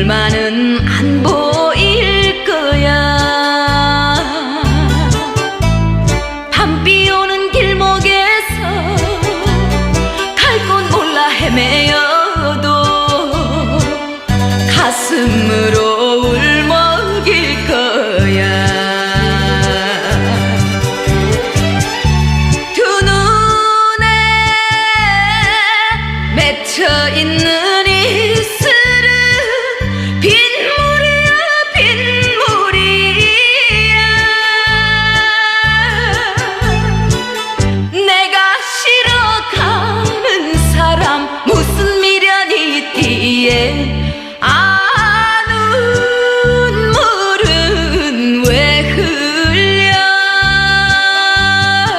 얼마는 안 보일 거야. 밤비 오는 길목에서 갈 곳 몰라 헤매어도 가슴으로 울먹일 거야. 두 눈에 맺혀 있는